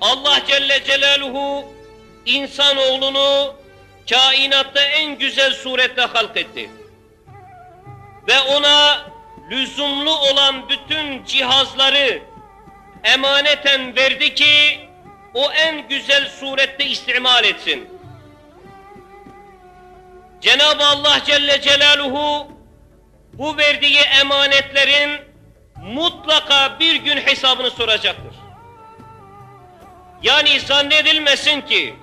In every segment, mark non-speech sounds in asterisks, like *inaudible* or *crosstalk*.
Allah Celle Celaluhu insanoğlunu kainatta en güzel surette halk etti. Ve ona lüzumlu olan bütün cihazları emaneten verdi ki o en güzel surette istimal etsin. Cenab-ı Allah Celle Celaluhu bu verdiği emanetlerin mutlaka bir gün hesabını soracaktır. Yani zannedilmesin ki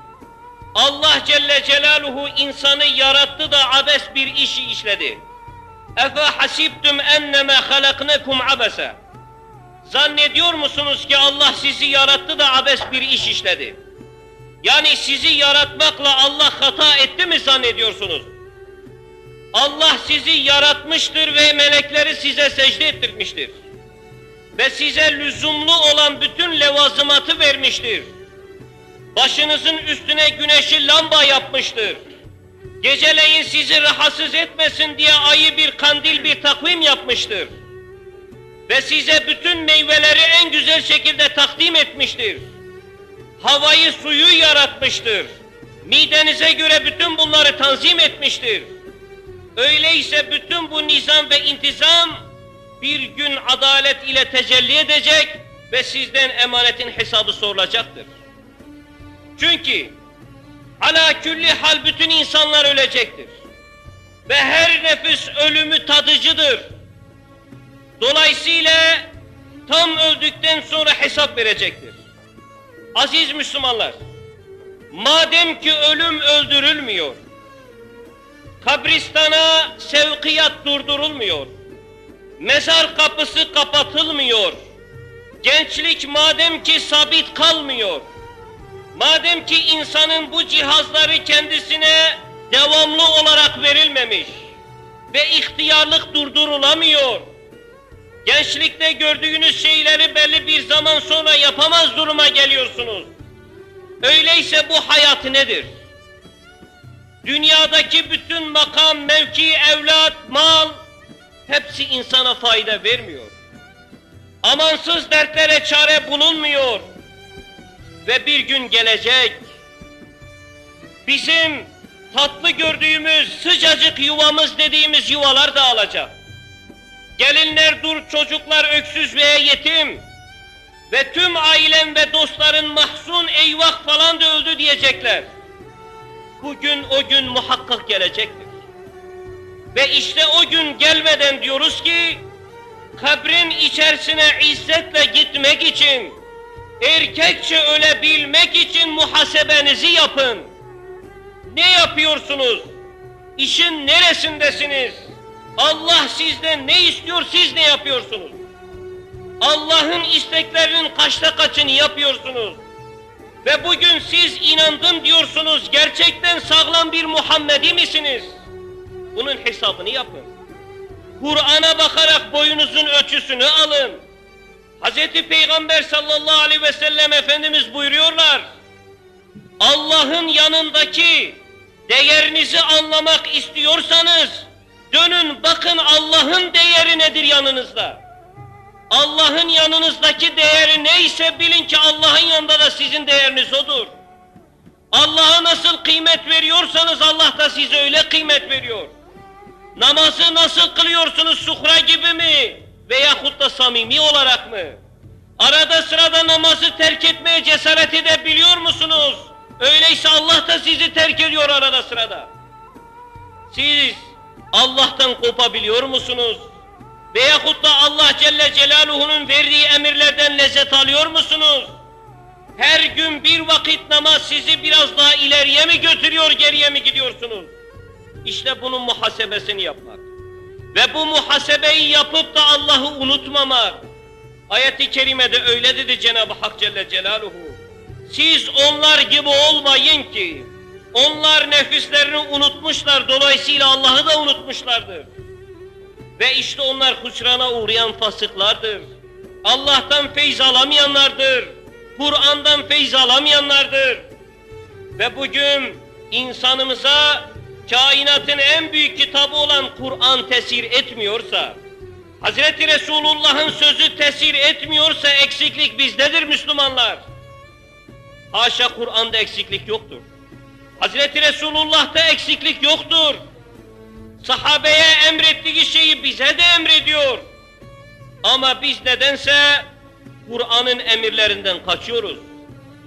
Allah Celle Celaluhu insanı yarattı da abes bir işi işledi. Efe hasibtum enneme halaknekum abese. Zannediyor musunuz ki Allah sizi yarattı da abes bir iş işledi? Yani sizi yaratmakla Allah hata etti mi zannediyorsunuz? Allah sizi yaratmıştır ve melekleri size secde ettirmiştir. Ve size lüzumlu olan bütün levazımatı vermiştir. Başınızın üstüne güneşi lamba yapmıştır. Geceleyin sizi rahatsız etmesin diye ayı bir kandil bir takvim yapmıştır. Ve size bütün meyveleri en güzel şekilde takdim etmiştir. Havayı suyu yaratmıştır. Midenize göre bütün bunları tanzim etmiştir. Öyleyse bütün bu nizam ve intizam bir gün adalet ile tecelli edecek ve sizden emanetin hesabı sorulacaktır. Çünkü ala külli hal bütün insanlar ölecektir. Ve her nefis ölümü tadıcıdır. Dolayısıyla tam öldükten sonra hesap verecektir. Aziz Müslümanlar, madem ki ölüm öldürülmüyor, kabristana sevkiyat durdurulmuyor, mezar kapısı kapatılmıyor, gençlik madem ki sabit kalmıyor, madem ki insanın bu cihazları kendisine devamlı olarak verilmemiş ve ihtiyarlık durdurulamıyor, gençlikte gördüğünüz şeyleri belli bir zaman sonra yapamaz duruma geliyorsunuz. Öyleyse bu hayat nedir? Dünyadaki bütün makam, mevki, evlat, mal hepsi insana fayda vermiyor. Amansız dertlere çare bulunmuyor. Ve bir gün gelecek. Bizim tatlı gördüğümüz sıcacık yuvamız dediğimiz yuvalar dağılacak. Gelinler dur, çocuklar öksüz veya yetim. Ve tüm ailen ve dostların mahzun eyvah falan da öldü diyecekler. Bugün o gün muhakkak gelecektir. Ve işte o gün gelmeden diyoruz ki, kabrin içerisine izzetle gitmek için, erkekçe ölebilmek için muhasebenizi yapın. Ne yapıyorsunuz? İşin neresindesiniz? Allah sizden ne istiyor, siz ne yapıyorsunuz? Allah'ın isteklerinin kaçta kaçını yapıyorsunuz? Ve bugün siz inandım diyorsunuz, gerçekten sağlam bir Muhammedi misiniz? Bunun hesabını yapın. Kur'an'a bakarak boyunuzun ölçüsünü alın. Hz. Peygamber sallallahu aleyhi ve sellem Efendimiz buyuruyorlar. Allah'ın yanındaki değerinizi anlamak istiyorsanız, dönün bakın Allah'ın değeri nedir yanınızda. Allah'ın yanınızdaki değeri neyse bilin ki Allah'ın yanında da sizin değeriniz odur. Allah'a nasıl kıymet veriyorsanız Allah da size öyle kıymet veriyor. Namazı nasıl kılıyorsunuz sukra gibi mi? Veyahut da samimi olarak mı? Arada sırada namazı terk etmeye cesaret edebiliyor musunuz? Öyleyse Allah da sizi terk ediyor arada sırada. Siz Allah'tan kopabiliyor musunuz? Veyahut da Allah Celle Celaluhu'nun verdiği emirlerden lezzet alıyor musunuz? Her gün bir vakit namaz sizi biraz daha ileriye mi götürüyor, geriye mi gidiyorsunuz? İşte bunun muhasebesini yapmak. Ve bu muhasebeyi yapıp da Allah'ı unutmamak. Ayet-i kerimede öyle dedi Cenab-ı Hak Celle Celaluhu. Siz onlar gibi olmayın ki, onlar nefislerini unutmuşlar, dolayısıyla Allah'ı da unutmuşlardır. Ve işte onlar husrana uğrayan fasıklardır. Allah'tan feyz alamayanlardır. Kur'an'dan feyz alamayanlardır. Ve bugün insanımıza kainatın en büyük kitabı olan Kur'an tesir etmiyorsa, Hazreti Resulullah'ın sözü tesir etmiyorsa eksiklik bizdedir Müslümanlar. Haşa Kur'an'da eksiklik yoktur. Hazreti Resulullah'ta eksiklik yoktur. Sahabeye emrettiği şeyi bize de emrediyor. Ama biz nedense Kur'an'ın emirlerinden kaçıyoruz.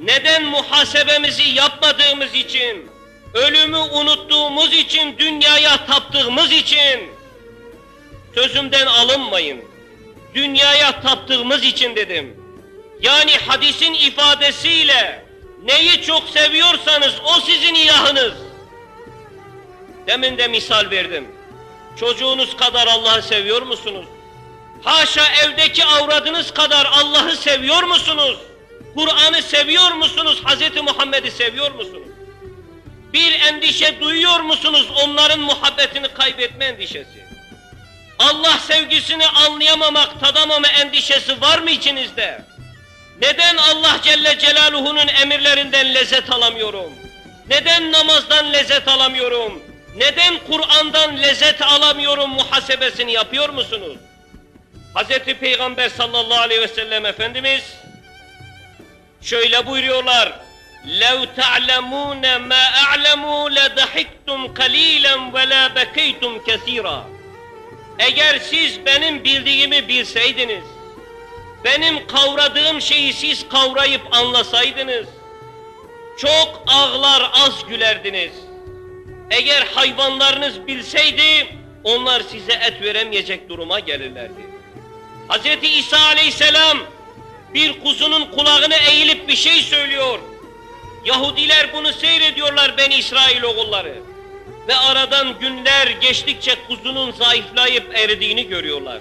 Neden muhasebemizi yapmadığımız için, ölümü unuttuğumuz için, dünyaya taptığımız için, sözümden alınmayın, dünyaya taptığımız için dedim. Yani hadisin ifadesiyle, neyi çok seviyorsanız o sizin ilahınız. Demin de misal verdim. Çocuğunuz kadar Allah'ı seviyor musunuz? Haşa evdeki avradınız kadar Allah'ı seviyor musunuz? Kur'an'ı seviyor musunuz? Hz. Muhammed'i seviyor musunuz? Bir endişe duyuyor musunuz onların muhabbetini kaybetme endişesi? Allah sevgisini anlayamamak, tadamama endişesi var mı içinizde? Neden Allah Celle Celaluhu'nun emirlerinden lezzet alamıyorum? Neden namazdan lezzet alamıyorum? Neden Kur'an'dan lezzet alamıyorum muhasebesini yapıyor musunuz? Hz. Peygamber sallallahu aleyhi ve sellem Efendimiz şöyle buyuruyorlar. لَوْ تَعْلَمُونَ مَا أَعْلَمُوا لَدَحِكْتُمْ قَلِيلًا وَلَا بَكَيْتُمْ كَثِيرًا Eğer siz benim bildiğimi bilseydiniz, benim kavradığım şeyi siz kavrayıp anlasaydınız, çok ağlar az gülerdiniz. Eğer hayvanlarınız bilseydi, onlar size et veremeyecek duruma gelirlerdi. Hz. İsa aleyhisselam bir kuzunun kulağına eğilip bir şey söylüyor. Yahudiler bunu seyrediyorlar ben İsrail oğulları. Ve aradan günler geçtikçe kuzunun zayıflayıp eridiğini görüyorlar.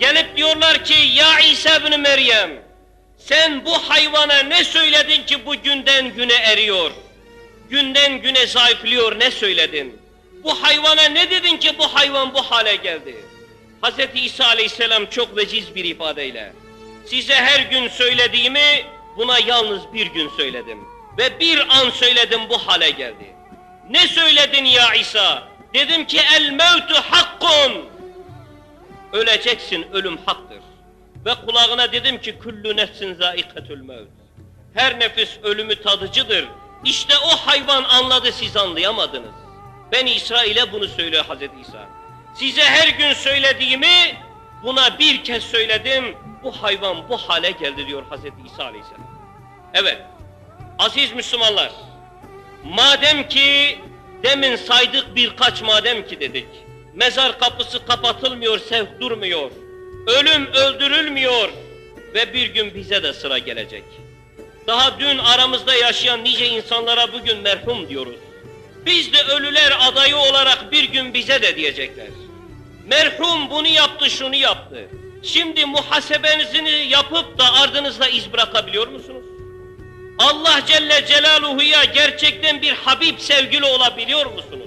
Gelip diyorlar ki ya İsa ibn Meryem sen bu hayvana ne söyledin ki bu günden güne eriyor? Günden güne zayıflıyor ne söyledin? Bu hayvana ne dedin ki bu hayvan bu hale geldi? Hz. İsa aleyhisselam çok veciz bir ifadeyle size her gün söylediğimi buna yalnız bir gün söyledim. Ve bir an söyledim bu hale geldi. Ne söyledin ya İsa? Dedim ki el mevtu hakkun. Öleceksin, ölüm haktır. Ve kulağına dedim ki kullu nefsin zaikatül mevt. Her nefis ölümü tadıcıdır. İşte o hayvan anladı siz anlayamadınız. Ben İsrail'e bunu söylüyor Hazreti İsa. Size her gün söylediğimi buna bir kez söyledim. Bu hayvan bu hale geldi diyor Hazreti İsa Aleyhisselam. Evet. Aziz Müslümanlar. Madem ki demin saydık birkaç madem ki dedik. Mezar kapısı kapatılmıyor, sevk durmuyor. Ölüm öldürülmüyor ve bir gün bize de sıra gelecek. Daha dün aramızda yaşayan nice insanlara bugün merhum diyoruz. Biz de ölüler adayı olarak bir gün bize de diyecekler. Merhum bunu yaptı, şunu yaptı. Şimdi muhasebenizi yapıp da ardınızda iz bırakabiliyor musunuz? Allah Celle Celaluhu'ya gerçekten bir Habib sevgili olabiliyor musunuz?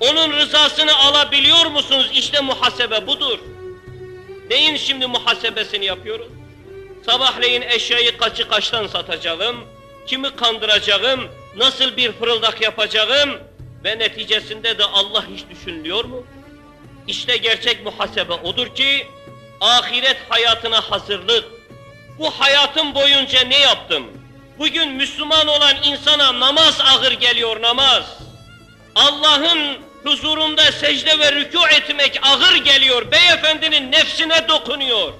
Onun rızasını alabiliyor musunuz? İşte muhasebe budur. Neyin şimdi muhasebesini yapıyoruz? Sabahleyin eşyayı kaçı kaçtan satacağım, kimi kandıracağım, nasıl bir fırıldak yapacağım ve neticesinde de Allah hiç düşünülüyor mu? İşte gerçek muhasebe odur ki, ahiret hayatına hazırlık. Bu hayatım boyunca ne yaptım? Bugün Müslüman olan insana namaz ağır geliyor namaz. Allah'ın huzurunda secde ve rükû etmek ağır geliyor. Beyefendinin nefsine dokunuyor.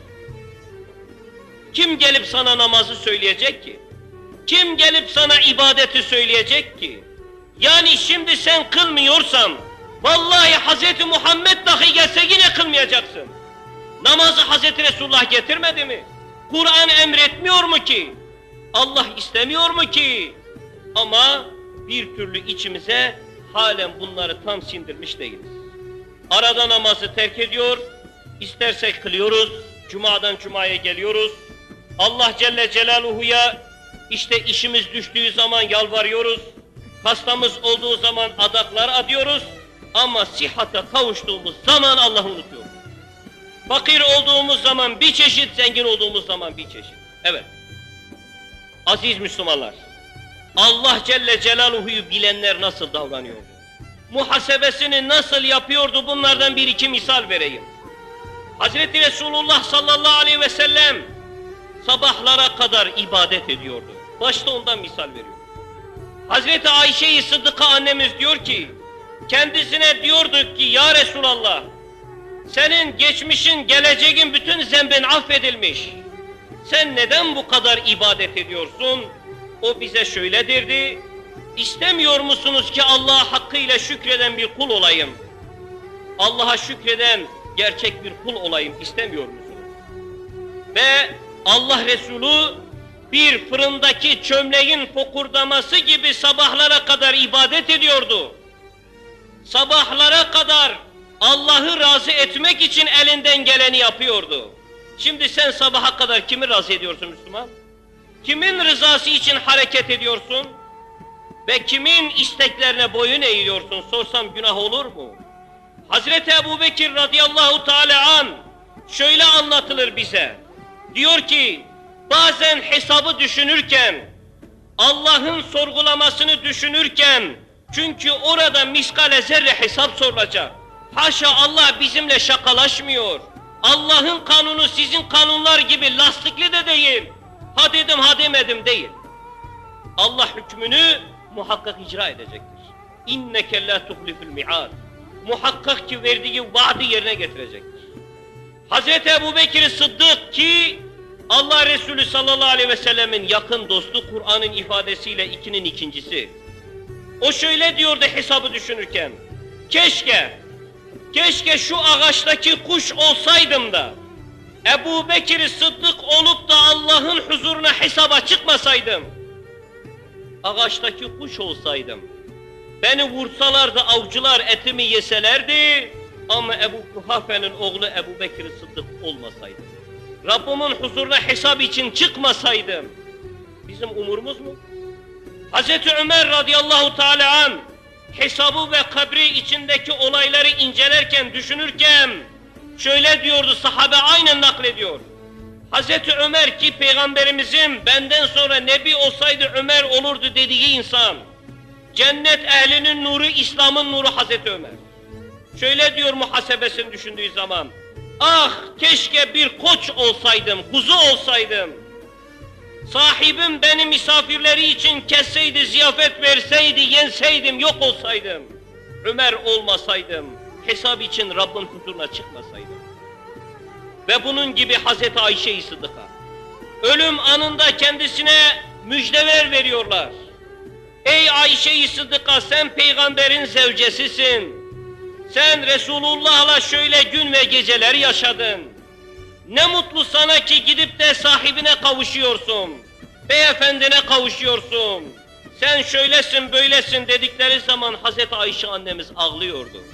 Kim gelip sana namazı söyleyecek ki? Kim gelip sana ibadeti söyleyecek ki? Yani şimdi sen kılmıyorsan, vallahi Hz. Muhammed dahi gelse yine kılmayacaksın. Namazı Hz. Resulullah getirmedi mi? Kur'an emretmiyor mu ki? Allah istemiyor mu ki? Ama bir türlü içimize halen bunları tam sindirmiş değiliz. Arada namazı terk ediyor, istersek kılıyoruz, cumadan cumaya geliyoruz. Allah Celle Celaluhu'ya işte işimiz düştüğü zaman yalvarıyoruz. Hastamız olduğu zaman adaklar adıyoruz. Ama sihhate kavuştuğumuz zaman Allah'ı unutuyoruz. Fakir olduğumuz zaman bir çeşit, zengin olduğumuz zaman bir çeşit. Evet. Aziz Müslümanlar, Allah Celle Celaluhu'yu bilenler nasıl davranıyordu? Muhasebesini nasıl yapıyordu bunlardan bir iki misal vereyim. Hazreti Resulullah sallallahu aleyhi ve sellem sabahlara kadar ibadet ediyordu. Başta ondan misal veriyor. Hazreti Ayşe-i Sıddıka annemiz diyor ki, kendisine diyorduk ki ya Resulallah, senin geçmişin, geleceğin bütün zembin affedilmiş. Sen neden bu kadar ibadet ediyorsun? O bize şöyle derdi, istemiyor musunuz ki Allah'a hakkıyla şükreden bir kul olayım? Allah'a şükreden gerçek bir kul olayım istemiyor musunuz? Ve Allah Resulü bir fırındaki çömleğin fokurdaması gibi sabahlara kadar ibadet ediyordu. Sabahlara kadar Allah'ı razı etmek için elinden geleni yapıyordu. Şimdi sen sabaha kadar kimi razı ediyorsun Müslüman? Kimin rızası için hareket ediyorsun? Ve kimin isteklerine boyun eğiyorsun? Sorsam günah olur mu? Hazreti Ebu Bekir radıyallahu teala an şöyle anlatılır bize. Diyor ki bazen hesabı düşünürken Allah'ın sorgulamasını düşünürken çünkü orada miskale zerre hesap sorulacak. Haşa Allah bizimle şakalaşmıyor. Allah'ın kanunu sizin kanunlar gibi lastikli de değil. Ha dedim ha demedim değil. Allah hükmünü muhakkak icra edecektir. İnneke la tuhliful mi'ad. Muhakkak ki verdiği vaadi yerine getirecektir. Hazreti Ebu Bekir Sıddık ki Allah Resulü sallallahu aleyhi ve sellemin yakın dostu Kur'an'ın ifadesiyle ikinin ikincisi. O şöyle diyordu hesabı düşünürken. Keşke, keşke şu ağaçtaki kuş olsaydım da Ebu Bekir Sıddık olup da Allah'ın huzuruna hesaba çıkmasaydım. Ağaçtaki kuş olsaydım. Beni vursalar da avcılar etimi yeselerdi ama Ebu Kuhafe'nin oğlu Ebu Bekir Sıddık olmasaydı. Rabbimin huzuruna hesap için çıkmasaydım. Bizim umurumuz mu? Hazreti Ömer radıyallahu teala an hesabı ve kabri içindeki olayları incelerken, düşünürken şöyle diyordu sahabe aynen naklediyor. Hazreti Ömer ki peygamberimizin benden sonra nebi olsaydı Ömer olurdu dediği insan. Cennet ehlinin nuru, İslam'ın nuru Hazreti Ömer. Şöyle diyor muhasebesini düşündüğü zaman. Ah keşke bir koç olsaydım, kuzu olsaydım. Sahibim beni misafirleri için kesseydi, ziyafet verseydi, yenseydim, yok olsaydım. Ömer olmasaydım, hesap için Rabbin huzuruna çıkmasaydım. Ve bunun gibi Hazreti Ayşe-i Sıddık'a. Ölüm anında kendisine müjdeler veriyorlar. Ey Ayşe-i Sıddık'a sen peygamberin zevcesisin. Sen Resulullah'la şöyle gün ve geceler yaşadın. Ne mutlu sana ki gidip de sahibine kavuşuyorsun. Beyefendine kavuşuyorsun. Sen şöylesin böylesin dedikleri zaman Hazreti Ayşe annemiz ağlıyordu.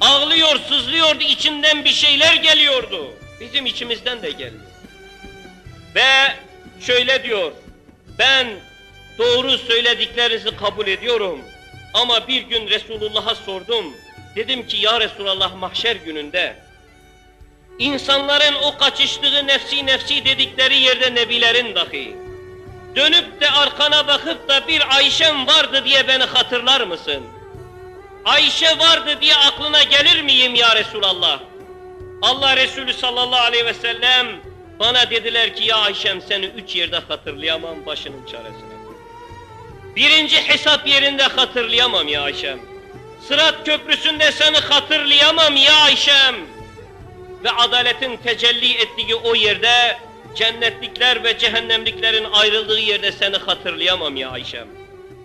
Ağlıyor, sızlıyordu, içinden bir şeyler geliyordu. Bizim içimizden de geliyor. Ve şöyle diyor, ben doğru söylediklerinizi kabul ediyorum. Ama bir gün Resulullah'a sordum. Dedim ki ya Resulallah mahşer gününde insanların o kaçıştığı nefsi nefsi dedikleri yerde nebilerin dahi dönüp de arkana bakıp da bir Ayşem vardı diye beni hatırlar mısın? Ayşe vardı diye aklına gelir miyim ya Resulallah? Allah Resulü sallallahu aleyhi ve sellem bana dediler ki ya Ayşem seni üç yerde hatırlayamam başının çaresine. Birinci hesap yerinde hatırlayamam ya Ayşem. Sırat köprüsünde seni hatırlayamam ya Ayşem. Ve adaletin tecelli ettiği o yerde cennetlikler ve cehennemliklerin ayrıldığı yerde seni hatırlayamam ya Ayşem.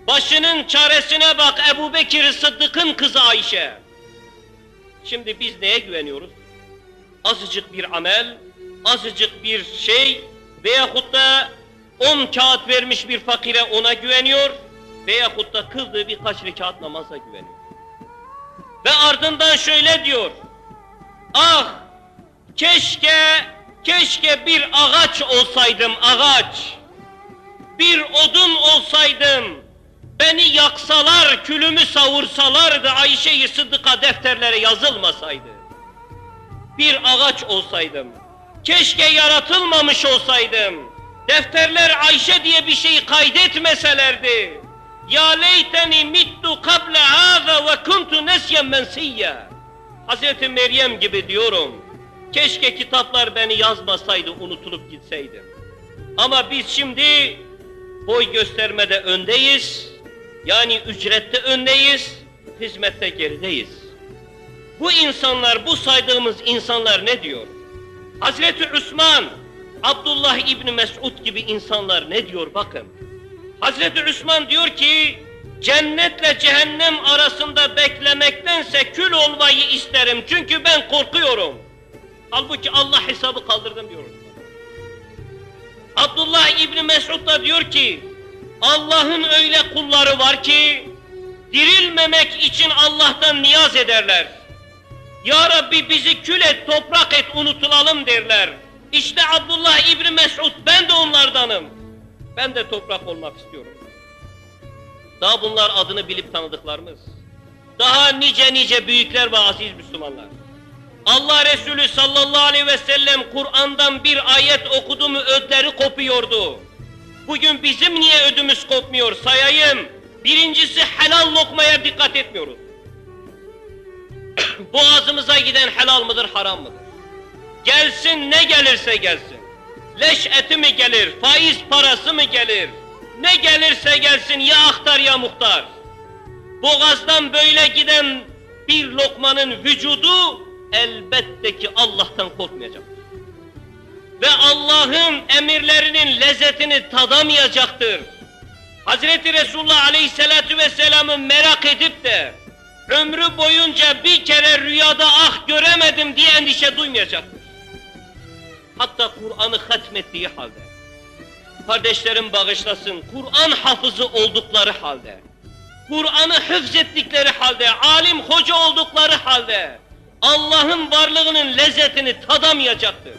Başının çaresine bak Ebu Bekir Sıddık'ın kızı Ayşe. Şimdi biz neye güveniyoruz? Azıcık bir amel, azıcık bir şey veyahut da on kağıt vermiş bir fakire ona güveniyor veyahut da kıldığı birkaç rekat namaza güveniyor. Ve ardından şöyle diyor. Ah keşke keşke bir ağaç olsaydım ağaç. Bir odun olsaydım. Beni yaksalar, külümü savursalardı Ayşe-i Sıddık'a defterlere yazılmasaydı. Bir ağaç olsaydım. Keşke yaratılmamış olsaydım. Defterler Ayşe diye bir şeyi kaydetmeselerdi. Ya leyteni mittu kable hâza ve kuntu nesyen mensiyya. Hazreti Meryem gibi diyorum. Keşke kitaplar beni yazmasaydı, unutulup gitseydim. Ama biz şimdi boy göstermede öndeyiz. Yani ücrette öndeyiz, hizmette gerideyiz. Bu insanlar, bu saydığımız insanlar ne diyor? Hazreti Osman, Abdullah İbni Mesud gibi insanlar ne diyor bakın. Hazreti Osman diyor ki, cennetle cehennem arasında beklemektense kül olmayı isterim çünkü ben korkuyorum. Halbuki Allah hesabı kaldırdım diyor. Abdullah İbni Mesud da diyor ki, Allah'ın öyle kulları var ki, dirilmemek için Allah'tan niyaz ederler. Ya Rabbi bizi kül et, toprak et, unutulalım derler. İşte Abdullah İbni Mesud, ben de onlardanım. Ben de toprak olmak istiyorum. Daha bunlar adını bilip tanıdıklarımız. Daha nice nice büyükler ve aziz Müslümanlar. Allah Resulü sallallahu aleyhi ve sellem Kur'an'dan bir ayet okudu mu ödleri kopuyordu. Bugün bizim niye ödümüz kopmuyor sayayım. Birincisi helal lokmaya dikkat etmiyoruz. *coughs* Boğazımıza giden helal mıdır haram mıdır? Gelsin ne gelirse gelsin. Leş eti mi gelir, faiz parası mı gelir? Ne gelirse gelsin ya aktar ya muhtar. Boğazdan böyle giden bir lokmanın vücudu elbette ki Allah'tan korkmayacaktır. Ve Allah'ın emirlerinin lezzetini tadamayacaktır. Hazreti Resulullah Aleyhisselatü Vesselam'ı merak edip de ömrü boyunca bir kere rüyada ah göremedim diye endişe duymayacaktır. Hatta Kur'an'ı hatmettiği halde, kardeşlerim bağışlasın, Kur'an hafızı oldukları halde, Kur'an'ı hıfzettikleri halde, alim hoca oldukları halde, Allah'ın varlığının lezzetini tadamayacaktır.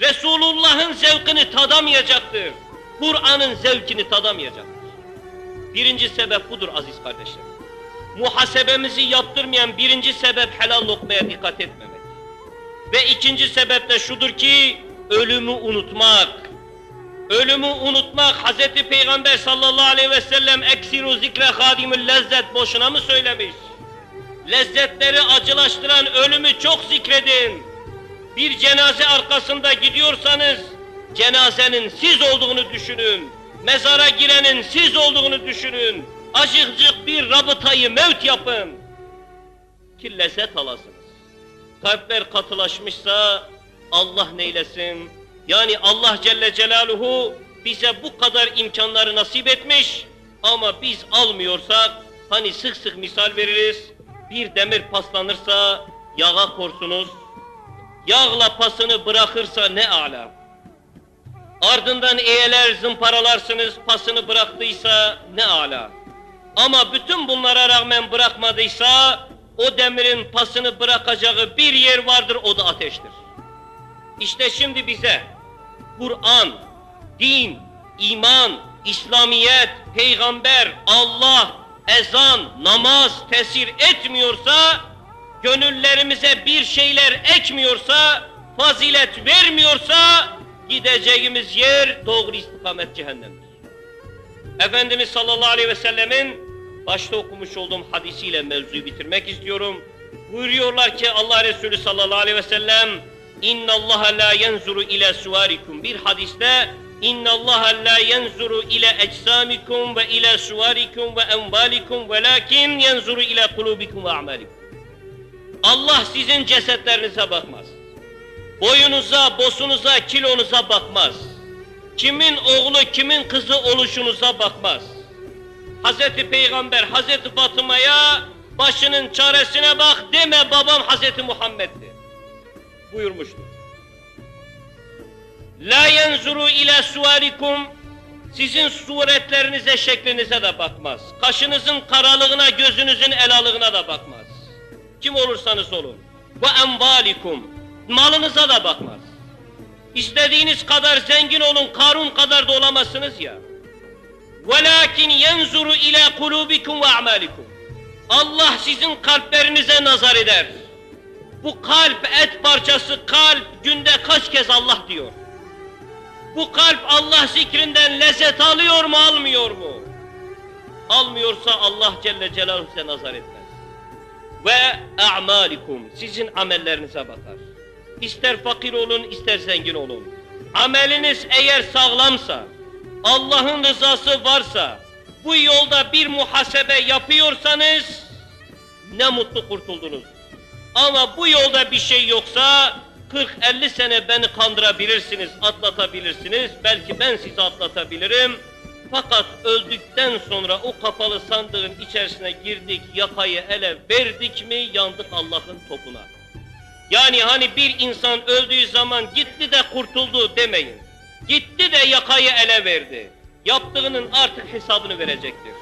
Resulullah'ın zevkini tadamayacaktır. Kur'an'ın zevkini tadamayacaktır. Birinci sebep budur aziz kardeşlerim. Muhasebemizi yaptırmayan birinci sebep helal lokmaya dikkat etmemek. Ve ikinci sebep de şudur ki ölümü unutmak. Ölümü unutmak Hazreti Peygamber sallallahu aleyhi ve sellem eksiru zikre hadimül lezzet boşuna mı söylemiş? Lezzetleri acılaştıran ölümü çok zikredin. Bir cenaze arkasında gidiyorsanız cenazenin siz olduğunu düşünün. Mezara girenin siz olduğunu düşünün. Acıkcık bir rabıtayı mevt yapın. Ki lezzet alasınız. Kalpler katılaşmışsa Allah neylesin? Yani Allah Celle Celaluhu bize bu kadar imkanları nasip etmiş ama biz almıyorsak hani sık sık misal veririz. Bir demir paslanırsa yağa korsunuz. Yağla pasını bırakırsa ne ala. Ardından eğeler zımparalarsınız pasını bıraktıysa ne ala. Ama bütün bunlara rağmen bırakmadıysa o demirin pasını bırakacağı bir yer vardır o da ateştir. İşte şimdi bize Kur'an, din, iman, İslamiyet, peygamber, Allah, ezan, namaz tesir etmiyorsa, gönüllerimize bir şeyler ekmiyorsa, fazilet vermiyorsa, gideceğimiz yer doğru istikamet cehennemdir. Efendimiz sallallahu aleyhi ve sellemin başta okumuş olduğum hadisiyle mevzuyu bitirmek istiyorum. Buyuruyorlar ki Allah Resulü sallallahu aleyhi ve sellem İnna Allah la yenzuru ila suvarikum bir hadiste İnna Allah la yenzuru ila eczamikum ve ila suvarikum ve envalikum velakin yenzuru ila kulubikum ve amalikum. Allah sizin cesetlerinize bakmaz. Boyunuza, bosunuza, kilonuza bakmaz. Kimin oğlu, kimin kızı oluşunuza bakmaz. Hazreti Peygamber Hazreti Fatıma'ya başının çaresine bak deme babam Hazreti Muhammed'di. Buyurmuştur. La yenzuru ila suvarikum sizin suretlerinize, şeklinize de bakmaz. Kaşınızın karalığına, gözünüzün elalığına da bakmaz. Kim olursanız olun. Ve envalikum malınıza da bakmaz. İstediğiniz kadar zengin olun, Karun kadar da olamazsınız ya. Velakin yenzuru ila kulubikum ve amalikum. Allah sizin kalplerinize nazar eder. Bu kalp et parçası, kalp günde kaç kez Allah diyor. Bu kalp Allah zikrinden lezzet alıyor mu almıyor mu? Almıyorsa Allah Celle Celaluhu size nazar etmez. Ve a'malikum sizin amellerinize bakar. İster fakir olun ister zengin olun. Ameliniz eğer sağlamsa, Allah'ın rızası varsa, bu yolda bir muhasebe yapıyorsanız, ne mutlu kurtuldunuz. Ama bu yolda bir şey yoksa, 40-50 sene beni kandırabilirsiniz, atlatabilirsiniz. Belki ben sizi atlatabilirim. Fakat öldükten sonra o kapalı sandığın içerisine girdik, yakayı ele verdik mi, yandık Allah'ın topuna. Yani hani bir insan öldüğü zaman gitti de kurtuldu demeyin. Gitti de yakayı ele verdi. Yaptığının artık hesabını verecektir.